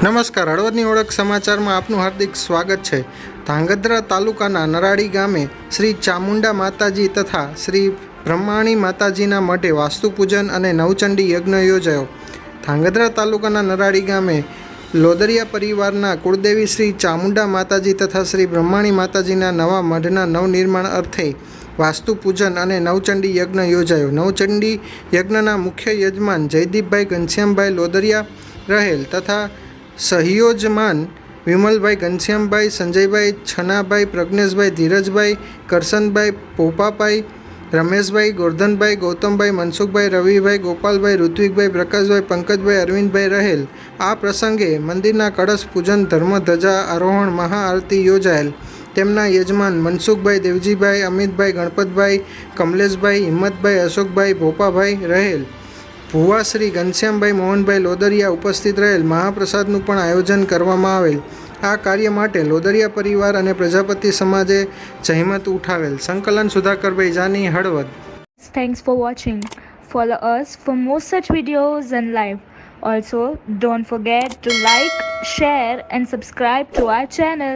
નમસ્કાર, હળવદની ઓળખ સમાચારમાં આપનું હાર્દિક સ્વાગત છે. ધાંગધ્રા તાલુકાના નરાડી ગામે શ્રી ચામુંડા માતાજી તથા શ્રી બ્રહ્માણી માતાજીના મઢે વાસ્તુપૂજન અને નવચંડી યજ્ઞ યોજાયો. ધાંગધ્રા તાલુકાના નરાડી ગામે લોદરિયા પરિવારના કુળદેવી શ્રી ચામુંડા માતાજી તથા શ્રી બ્રહ્માણી માતાજીના નવા મઢના નવનિર્માણ અર્થે વાસ્તુ પૂજન અને નવચંડી યજ્ઞ યોજાયો. નવચંડી યજ્ઞના મુખ્ય યજમાન જયદીપભાઈ ઘનશ્યામભાઈ લોદરિયા રહેલ તથા સહયોજમાન વિમલભાઈ ઘનશ્યામભાઈ, સંજયભાઈ છનાભાઈ, પ્રજ્ઞેશભાઈ ધીરજભાઈ, કરશનભાઈ પોપાભાઈ, રમેશભાઈ ગોરધનભાઈ, ગૌતમભાઈ મનસુખભાઈ, રવિભાઈ ગોપાલભાઈ, ઋત્વિકભાઈ પ્રકાશભાઈ, પંકજભાઈ અરવિંદભાઈ રહેલ. આ પ્રસંગે મંદિરના કળશ પૂજન ધર્મધજા આરોહણ મહાઆરતી યોજાયેલ. તેમના યજમાન મનસુખભાઈ દેવજીભાઈ, અમિતભાઈ ગણપતભાઈ, કમલેશભાઈ હિંમતભાઈ, અશોકભાઈ ભોપાભાઈ રહેલ. ભુવા શ્રી ઘનશ્યામભાઈ મોહનભાઈ લોદરિયા ઉપસ્થિત રહેલ મહાપ્રસાદનું પણ આયોજન કરવામાં આવેલ આ કાર્ય માટે લોદરિયા પરિવાર અને પ્રજાપતિ સમાજે જહેમત ઉઠાવેલ સંકલન સુધાકરભાઈ Jani Halvad Thanks for watching. Follow us for more such videos and live. Also, don't forget to like, share, and subscribe to our channel.